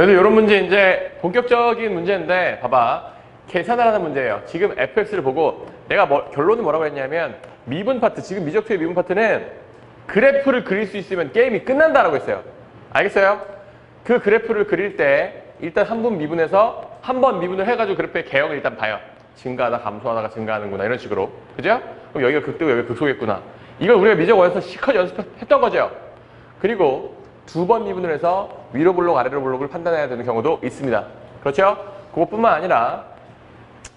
그래도 이런 문제 이제 본격적인 문제인데 봐봐 계산을 하는 문제예요. 지금 fx를 보고 내가 뭐, 결론은 뭐라고 했냐면 미분 파트 지금 미적투의 미분 파트는 그래프를 그릴 수 있으면 게임이 끝난다라고 했어요. 알겠어요? 그 그래프를 그릴 때 일단 한번 미분해서 한 번 미분을 해가지고 그래프의 개형을 일단 봐요. 증가하다 감소하다가 증가하는구나 이런 식으로 그죠? 그럼 여기가 극대고 여기가 극소겠구나. 이걸 우리가 미적 원에서 시컷 연습했던 거죠. 그리고 두 번 미분을 해서 위로 블록 아래로 블록을 판단해야 되는 경우도 있습니다. 그렇죠? 그것뿐만 아니라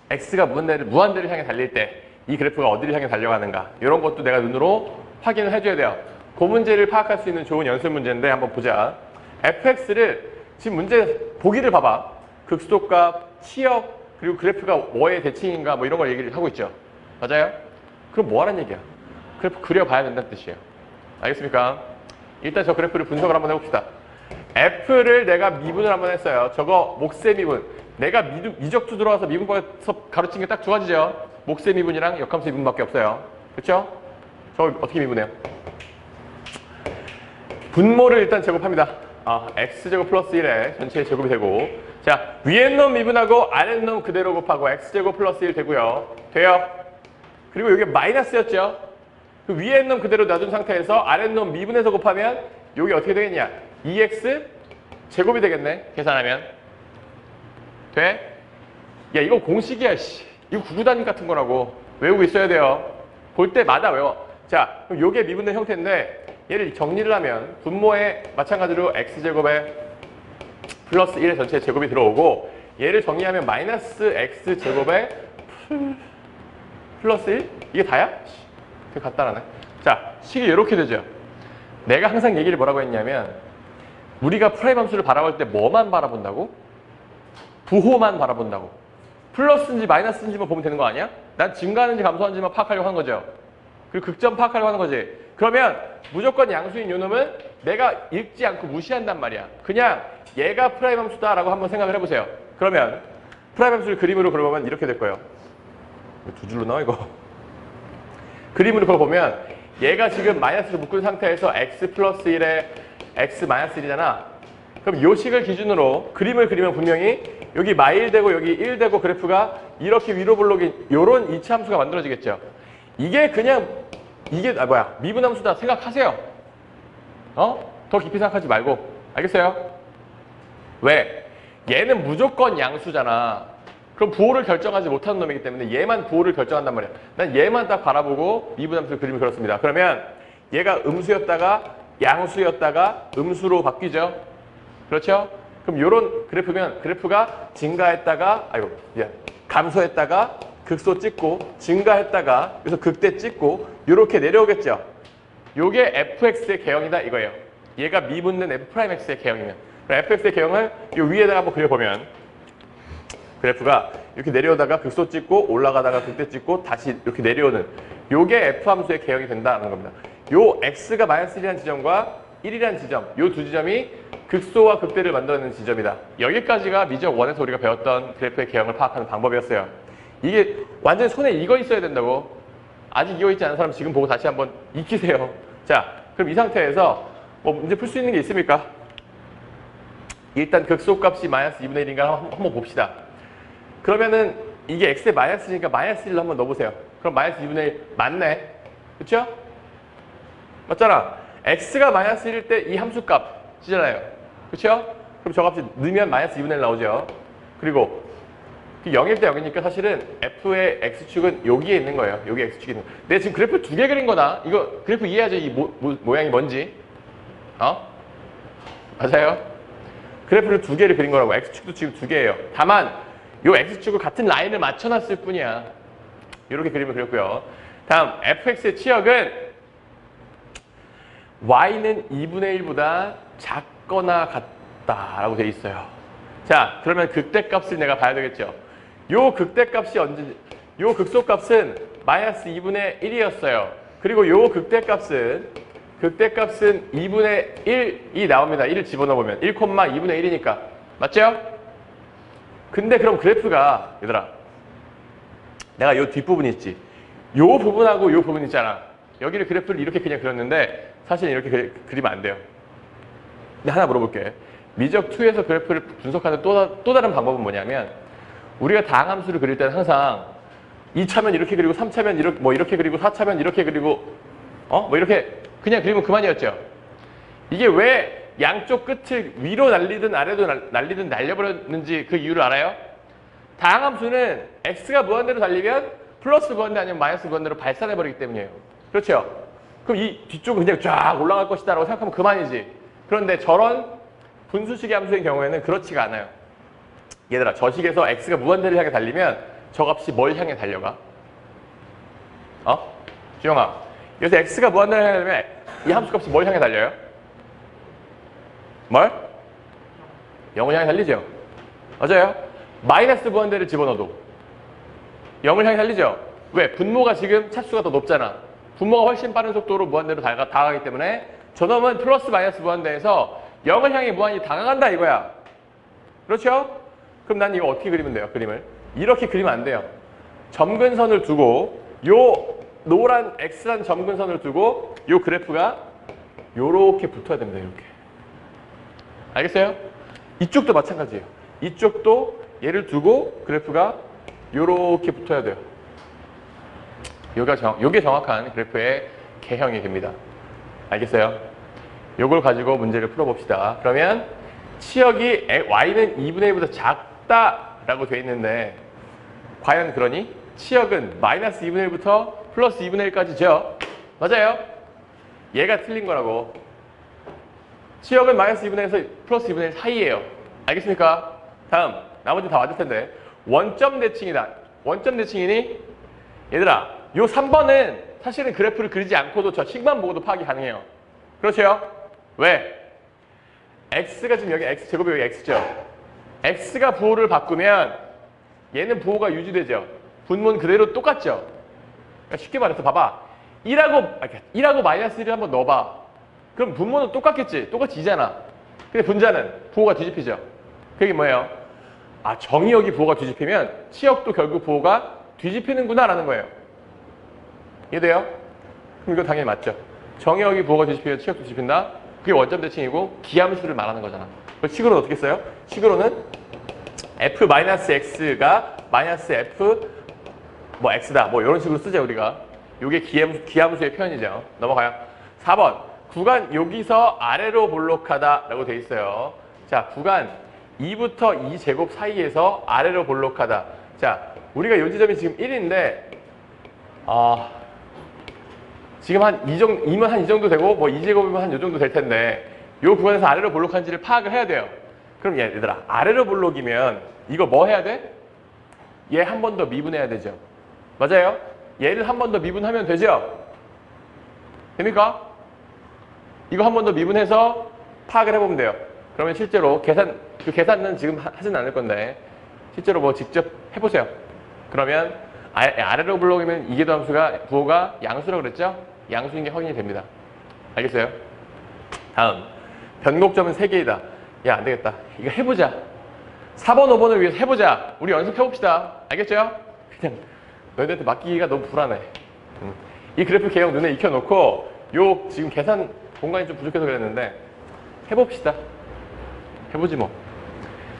x가 무한대를 무한대를 향해 달릴 때 이 그래프가 어디를 향해 달려가는가 이런 것도 내가 눈으로 확인을 해줘야 돼요. 그 문제를 파악할 수 있는 좋은 연습 문제인데 한번 보자. fx를 지금 문제 보기를 봐봐. 극소값, 치역 그리고 그래프가 뭐의 대칭인가 뭐 이런 걸 얘기를 하고 있죠. 맞아요? 그럼 뭐 하는 얘기야? 그래프 그려봐야 된다는 뜻이에요. 알겠습니까? 일단 저 그래프를 분석을 한번 해봅시다. F를 내가 미분을 한번 했어요. 저거 목세 미분. 내가 미, 미적투 들어와서 미분법에서 가르친 게 딱 두 가지죠. 목세 미분이랑 역함수 미분밖에 없어요. 그렇죠? 저거 어떻게 미분해요? 분모를 일단 제곱합니다. 아, x제곱 플러스 1에 전체 제곱이 되고 자, 위에 놈 미분하고 아래 놈 그대로 곱하고 x제곱 플러스 1 되고요. 돼요? 그리고 여기 마이너스였죠? 그 위에 놈 그대로 놔둔 상태에서 아래 놈 미분해서 곱하면 여기 어떻게 되겠냐? 2x 제곱이 되겠네. 계산하면. 돼? 야, 이거 공식이야, 씨. 이거 구구단위 같은 거라고. 외우고 있어야 돼요. 볼 때마다 외워. 자, 그럼 요게 미분된 형태인데 얘를 정리를 하면 분모에 마찬가지로 x제곱에 플러스 1의 전체 제곱이 들어오고 얘를 정리하면 마이너스 x제곱에 플- 플러스 1? 이게 다야? 씨, 되게 간단하네. 자, 식이 이렇게 되죠. 내가 항상 얘기를 뭐라고 했냐면 우리가 프라임 함수를 바라볼 때 뭐만 바라본다고? 부호만 바라본다고. 플러스인지 마이너스인지만 보면 되는 거 아니야? 난 증가하는지 감소하는지만 파악하려고 하는 거죠. 그리고 극점 파악하려고 하는 거지. 그러면 무조건 양수인 요 놈은 내가 읽지 않고 무시한단 말이야. 그냥 얘가 프라임 함수다라고 한번 생각을 해보세요. 그러면 프라임 함수를 그림으로 그려보면 이렇게 될 거예요. 두 줄로 나와 이거. 그림으로 그려보면 얘가 지금 마이너스를 묶은 상태에서 x 플러스 1에 x 마이너스 1이잖아. 그럼 요 식을 기준으로 그림을 그리면 분명히 여기 마일 되고 여기 1 되고 그래프가 이렇게 위로 블록이 요런 이차함수가 만들어지겠죠. 이게 그냥 이게 아 뭐야 미분함수다 생각하세요. 어? 더 깊이 생각하지 말고 알겠어요? 왜? 얘는 무조건 양수잖아. 그럼 부호를 결정하지 못하는 놈이기 때문에 얘만 부호를 결정한단 말이야. 난 얘만 딱 바라보고 미분함수 그림을 그렸습니다. 그러면 얘가 음수였다가 양수였다가 음수로 바뀌죠. 그렇죠? 그럼 요런 그래프면 그래프가 증가했다가 아이고 미안 감소했다가 극소 찍고 증가했다가 그래서 극대 찍고 요렇게 내려오겠죠. 요게 fx의 개형이다 이거예요. 얘가 미분된 f'x의 개형이면 fx의 개형을 요 위에다가 한번 그려보면 그래프가 이렇게 내려오다가 극소 찍고 올라가다가 극대 찍고 다시 이렇게 내려오는 요게 f 함수의 개형이 된다는 겁니다. 요 x가 마이너스 1이라는 지점과 1이라는 지점 요 두 지점이 극소와 극대를 만들어내는 지점이다. 여기까지가 미적 원에서 우리가 배웠던 그래프의 개형을 파악하는 방법이었어요. 이게 완전 손에 익어 있어야 된다고. 아직 익어 있지 않은 사람 지금 보고 다시 한번 익히세요. 자, 그럼 이 상태에서 뭐 문제 풀 수 있는 게 있습니까? 일단 극소값이 마이너스 2분의 1인가 한번, 한번 봅시다. 그러면은 이게 x의 마이너스니까 마이너스 1로 한번 넣어보세요. 그럼 마이너스 2분의 1 맞네. 그쵸? 맞잖아. x가 마이너스 1일 때 이 함수 값이잖아요. 그쵸? 그럼 저 값이 넣으면 마이너스 2분의 1 나오죠. 그리고 0일 때 0이니까 사실은 f의 x축은 여기에 있는 거예요. 여기 x축이 있는 거예요. 내가 지금 그래프 두 개 그린 거다. 이거 그래프 이해하죠? 이 모, 모, 모양이 뭔지. 어? 맞아요? 그래프를 두 개를 그린 거라고. x축도 지금 두 개예요. 다만 요 x축을 같은 라인을 맞춰놨을 뿐이야. 이렇게 그림을 그렸고요. 다음 fx의 치역은 y는 2분의 1보다 작거나 같다라고 돼 있어요. 자, 그러면 극대값을 내가 봐야 되겠죠. 요 극대값이 언제 요 극소값은 마이너스 2분의 1이었어요. 그리고 요 극대값은 극대값은 2분의 1이 나옵니다. 1을 집어넣으면 1, 2분의 1이니까. 맞죠? 근데 그럼 그래프가 얘들아 내가 요 뒷부분 있지. 요 부분하고 요 부분 있잖아. 여기를 그래프를 이렇게 그냥 그렸는데 사실 이렇게 그, 그리면 안 돼요. 근데 하나 물어볼게. 미적 2에서 그래프를 분석하는 또, 다- 또 다른 방법은 뭐냐면 우리가 다항함수를 그릴 때는 항상 2차면 이렇게 그리고 3차면 이렇게 뭐 이렇게 그리고 4차면 이렇게 그리고 어? 뭐 이렇게 그냥 그리면 그만이었죠. 이게 왜 양쪽 끝을 위로 날리든 아래로 날- 날리든 날려버렸는지 그 이유를 알아요? 다항함수는 x가 무한대로 달리면 플러스 무한대 아니면 마이너스 무한대로 발산해버리기 때문이에요. 그렇죠? 그럼 이 뒤쪽은 그냥 쫙 올라갈 것이다 라고 생각하면 그만이지. 그런데 저런 분수식의 함수의 경우에는 그렇지가 않아요. 얘들아, 저 식에서 x가 무한대를 향해 달리면 저 값이 뭘 향해 달려가? 어? 주영아, 여기서 x가 무한대를 향해 달리면 이 함수 값이 뭘 향해 달려요? 뭘? 0을 향해 달리죠? 맞아요. 마이너스 무한대를 집어넣어도 0을 향해 달리죠? 왜? 분모가 지금 차수가 더 높잖아. 분모가 훨씬 빠른 속도로 무한대로 다가, 다가가기 때문에 저놈은 플러스 마이너스 무한대에서 0을 향해 무한히 다가간다 이거야. 그렇죠? 그럼 난 이거 어떻게 그리면 돼요? 그림을. 이렇게 그리면 안 돼요. 점근선을 두고 요 노란 X란 점근선을 두고 요 그래프가 요렇게 붙어야 됩니다. 이렇게. 알겠어요? 이쪽도 마찬가지예요. 이쪽도 얘를 두고 그래프가 요렇게 붙어야 돼요. 요가 정, 요게 정확한 그래프의 개형이 됩니다. 알겠어요? 요걸 가지고 문제를 풀어봅시다. 그러면 치역이 에- y는 2분의 1보다 작다라고 돼 있는데 과연 그러니? 치역은 마이너스 2분의 1부터 플러스 2분의 1까지죠? 맞아요? 얘가 틀린 거라고. 치역은 마이너스 2분의 1에서 플러스 2분의 1 사이예요. 알겠습니까? 다음 나머지 다 맞을 텐데 원점 대칭이다. 원점 대칭이니 얘들아 요 3번은 사실은 그래프를 그리지 않고도 저 식만 보고도 파악이 가능해요. 그렇죠? 왜? x가 지금 여기 x 제곱이 여기 x죠. x가 부호를 바꾸면 얘는 부호가 유지되죠. 분모는 그대로 똑같죠. 그러니까 쉽게 말해서 봐봐. 1하고, 아, 1하고 마이너스 1을 한번 넣어봐. 그럼 분모는 똑같겠지. 똑같이 2잖아. 근데 분자는 부호가 뒤집히죠. 그게 뭐예요? 아, 정의역이 부호가 뒤집히면 치역도 결국 부호가 뒤집히는구나라는 거예요. 이해돼요? 그럼 이거 당연히 맞죠. 정의역이 부호가 뒤집히면 치역도 뒤집힌다. 그게 원점 대칭이고 기함수를 말하는 거잖아. 식으로는 어떻게 써요? 식으로는 f-x가 마이너스 f 뭐 x다. 뭐 이런 식으로 쓰죠, 우리가. 요게 기함, 기함수의 표현이죠. 넘어가요. 4번. 구간 여기서 아래로 볼록하다 라고 돼 있어요. 자, 구간 2부터 2제곱 사이에서 아래로 볼록하다. 자, 우리가 요 지점이 지금 1인데 아 지금 한 이 정도, 2면 한 이 정도 되고 뭐 2제곱이면 한 이 정도 될 텐데 요 구간에서 아래로 볼록한지를 파악을 해야 돼요. 그럼 얘들아, 아래로 볼록이면 이거 뭐 해야 돼? 얘 한 번 더 미분해야 되죠. 맞아요? 얘를 한 번 더 미분하면 되죠? 됩니까? 이거 한 번 더 미분해서 파악을 해보면 돼요. 그러면 실제로 계산, 그 계산은 지금 하- 하진 않을 건데 실제로 뭐 직접 해보세요. 그러면 아, 아래로 불러오면 이계도 함수가 부호가 양수라고 그랬죠? 양수인 게 확인이 됩니다. 알겠어요? 다음 변곡점은 3개이다. 야 안되겠다. 이거 해보자. 4번, 5번을 위해서 해보자. 우리 연습해봅시다. 알겠죠? 그냥 너희들한테 맡기기가 너무 불안해. 음. 이 그래프 개형 눈에 익혀놓고 요 지금 계산 공간이 좀 부족해서 그랬는데 해봅시다. 해보지 뭐.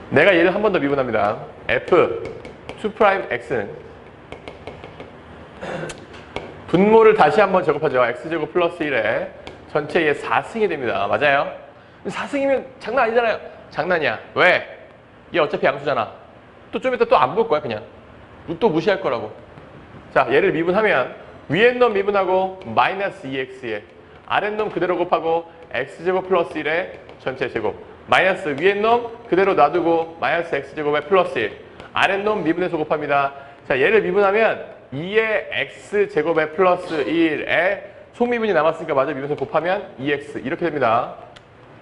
내가 얘를 한 번 더 미분합니다. f 2'x는 분모를 다시 한번 작업하죠. x제곱 플러스 1에 전체의 4승이 됩니다. 맞아요? 4승이면 장난 아니잖아요. 장난이야. 왜? 얘 어차피 양수잖아. 또 좀 이따 또 안 볼 거야 그냥. 또 무시할 거라고. 자 얘를 미분하면 위에 놈 미분하고 마이너스 2x에 아래 놈 그대로 곱하고 x제곱 플러스 1에 전체 제곱 마이너스 위에 놈 그대로 놔두고 마이너스 x제곱에 플러스 1 아래 놈 미분해서 곱합니다. 자 얘를 미분하면 2의 x제곱에 플러스 1에 속미분이 남았으니까 마저 미분해서 곱하면 2x 이렇게 됩니다.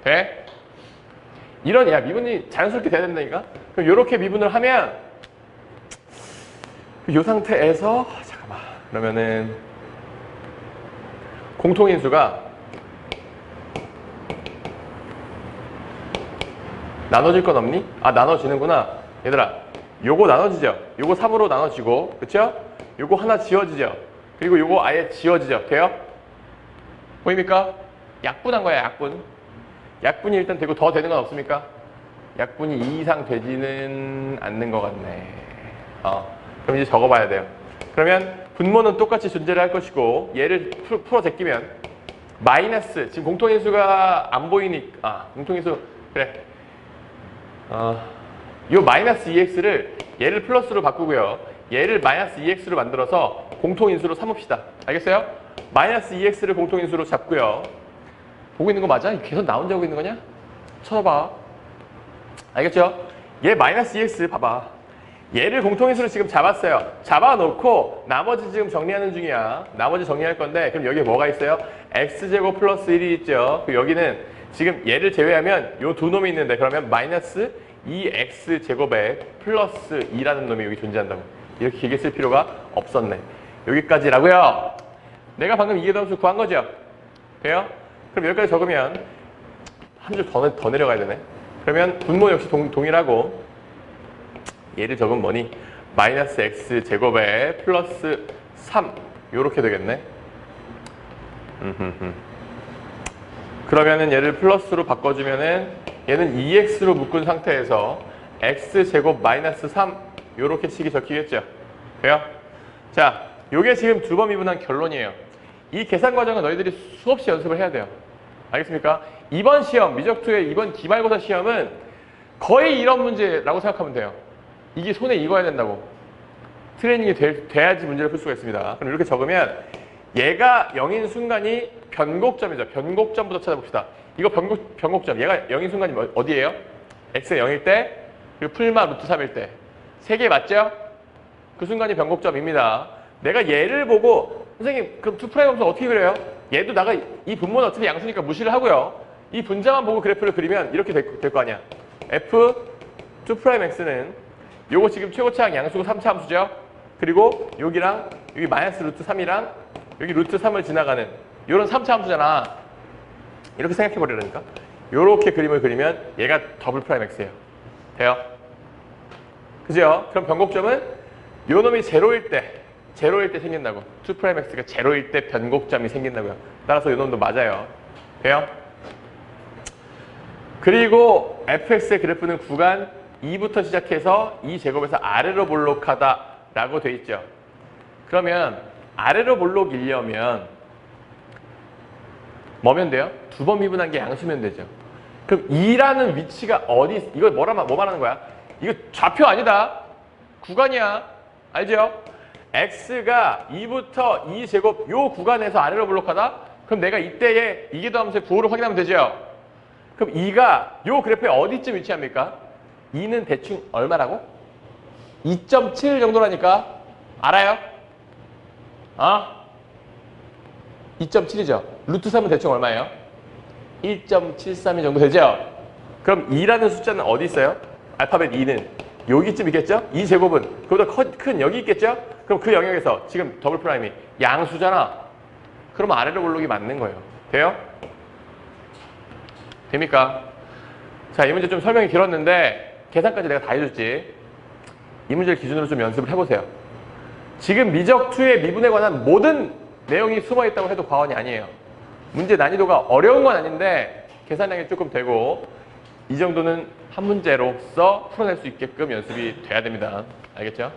돼? 이런 야 미분이 자연스럽게 돼야 된다니까? 그럼 이렇게 미분을 하면 이 상태에서 잠깐만 그러면은 공통인수가 나눠질 건 없니? 아 나눠지는구나 얘들아 요거 나눠지죠 요거 3으로 나눠지고 그쵸? 요거 하나 지워지죠 그리고 요거 아예 지워지죠 돼요? 보입니까? 약분한 거야 약분 약분이 일단 되고 더 되는 건 없습니까? 약분이 2 이상 되지는 않는 것 같네. 어, 그럼 이제 적어봐야 돼요. 그러면 분모는 똑같이 존재를 할 것이고 얘를 풀- 풀어 제끼면 마이너스 지금 공통인수가 안 보이니까 아, 공통인수 그래. 어, 요 마이너스 2x를 얘를 플러스로 바꾸고요. 얘를 마이너스 2x로 만들어서 공통인수로 삼읍시다. 알겠어요? 마이너스 2x를 공통인수로 잡고요. 보고 있는 거 맞아? 이 계속 나 혼자 보고 있는 거냐? 쳐봐. 알겠죠? 얘 마이너스 2x 봐봐. 얘를 공통인수로 지금 잡았어요. 잡아놓고 나머지 지금 정리하는 중이야. 나머지 정리할 건데 그럼 여기에 뭐가 있어요? x제곱 플러스 1이 있죠. 그 여기는 지금 얘를 제외하면 요 두 놈이 있는데 그러면 마이너스 2x제곱에 플러스 2라는 놈이 여기 존재한다고. 이렇게 길게 쓸 필요가 없었네. 여기까지라고요. 내가 방금 이해담수 구한 거죠? 돼요? 그럼 여기까지 적으면 한 줄 더 더 내려가야 되네. 그러면 분모 역시 동, 동일하고 얘를 적으면 뭐니? 마이너스 x 제곱에 플러스 3 요렇게 되겠네. 그러면은 얘를 플러스로 바꿔주면은 얘는 2x로 묶은 상태에서 x 제곱 마이너스 3 요렇게 식이 적히겠죠. 돼요? 자, 요게 지금 두 번 미분한 결론이에요. 이 계산 과정은 너희들이 수없이 연습을 해야 돼요. 알겠습니까? 이번 시험, 미적투의 이번 기말고사 시험은 거의 이런 문제라고 생각하면 돼요. 이게 손에 익어야 된다고. 트레이닝이 될- 돼야지 문제를 풀 수가 있습니다. 그럼 이렇게 적으면 얘가 0인 순간이 변곡점이죠. 변곡점부터 찾아봅시다. 이거 변곡, 변곡점. 얘가 0인 순간이 뭐- 어디예요? x가 0일 때, 그리고 풀마 루트 3일 때. 세 개 맞죠? 그 순간이 변곡점입니다. 내가 얘를 보고 선생님 그럼 투 프라임 함수 어떻게 그려요? 얘도 나가 이 분모는 어차피 양수니까 무시를 하고요. 이 분자만 보고 그래프를 그리면 이렇게 될 거 아니야. f 2 프라임 x는 요거 지금 최고차항 양수고 3차 함수죠. 그리고 여기랑 여기 마이너스 루트 3이랑 여기 루트 3을 지나가는 요런 3차 함수잖아. 이렇게 생각해 버리라니까. 요렇게 그림을 그리면 얘가 더블 프라임 x예요. 돼요? 그죠? 그럼 변곡점은 요 놈이 제로일 때, 제로일 때 생긴다고. 2 프라임 x가 제로일 때 변곡점이 생긴다고요. 따라서 요 놈도 맞아요. 돼요? 그리고 fx의 그래프는 구간 2부터 시작해서 2제곱에서 아래로 볼록하다 라고 돼 있죠. 그러면 아래로 볼록이려면 뭐면 돼요? 두 번 미분한 게 양수면 되죠. 그럼 2라는 위치가 어디 이거 뭐라 말- 뭐 말하는 거야? 이거 좌표 아니다. 구간이야. 알죠? x가 2부터 2제곱 요 구간에서 아래로 볼록하다? 그럼 내가 이때에 이게 더하면서 부호를 확인하면 되죠. 그럼 2가 요 그래프에 어디쯤 위치합니까? 2는 대충 얼마라고? 2.7 정도라니까 알아요? 어? 2.7이죠. 루트 3은 대충 얼마예요? 1.732 정도 되죠? 그럼 2라는 숫자는 어디 있어요? 알파벳 2는 여기쯤 있겠죠? 2제곱은 그보다 커- 큰 여기 있겠죠? 그럼 그 영역에서 지금 더블 프라임이 양수잖아. 그럼 아래로 볼록이 맞는 거예요. 돼요? 됩니까? 자, 이 문제 좀 설명이 길었는데 계산까지 내가 다 해줬지. 이 문제를 기준으로 좀 연습을 해보세요. 지금 미적2의 미분에 관한 모든 내용이 숨어 있다고 해도 과언이 아니에요. 문제 난이도가 어려운 건 아닌데 계산량이 조금 되고 이 정도는 한 문제로서 풀어낼 수 있게끔 연습이 돼야 됩니다. 알겠죠?